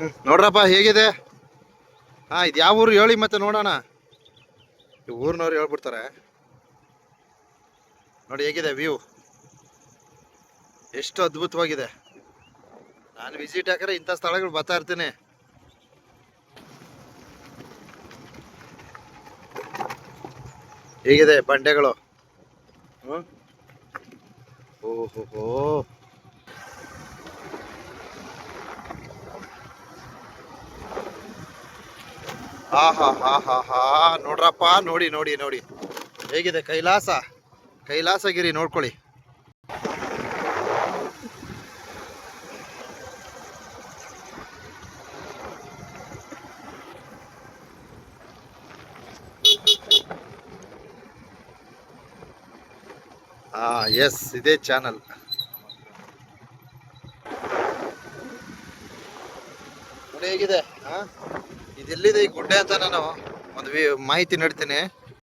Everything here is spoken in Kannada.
ನೋಡ್ರಪ್ಪ, ಹೇಗಿದೆ? ಹಾ, ಇದು ಯಾವ ಊರು ಹೇಳಿ ಮತ್ತೆ ನೋಡೋಣ. ಈ ಊರಿನವ್ರು ಹೇಳ್ಬಿಡ್ತಾರೆ. ನೋಡಿ, ಹೇಗಿದೆ ವ್ಯೂ ಎಷ್ಟು ಅದ್ಭುತವಾಗಿದೆ. ನಾನು ವಿಸಿಟ್ ಹಾಕಿದ್ರೆ ಇಂಥ ಸ್ಥಳಗಳು ಬರ್ತಾ ಇರ್ತೀನಿ. ಹೇಗಿದೆ ಬಂಡೆಗಳು? ಹ್ಮ್? ಓಹೋಹೋ. ಹಾ ಹಾ ನೋಡ್ರಪ್ಪ, ನೋಡಿ ನೋಡಿ ನೋಡಿ. ಹೇಗಿದೆ ಕೈಲಾಸ? ಕೈಲಾಸಗಿರಿ, ನೋಡ್ಕೊಳ್ಳಿ. ಹಾ ಎಸ್ ಇದೇ ಚಾನಲ್ ಹೇಗಿದೆ? ಹಾ? ಇದೆಲ್ಲಿದೆ ಈ ಗುಡ್ಡೆ ಅಂತ ನಾನು ಒಂದು ಮಾಹಿತಿ ನೀಡ್ತೀನಿ.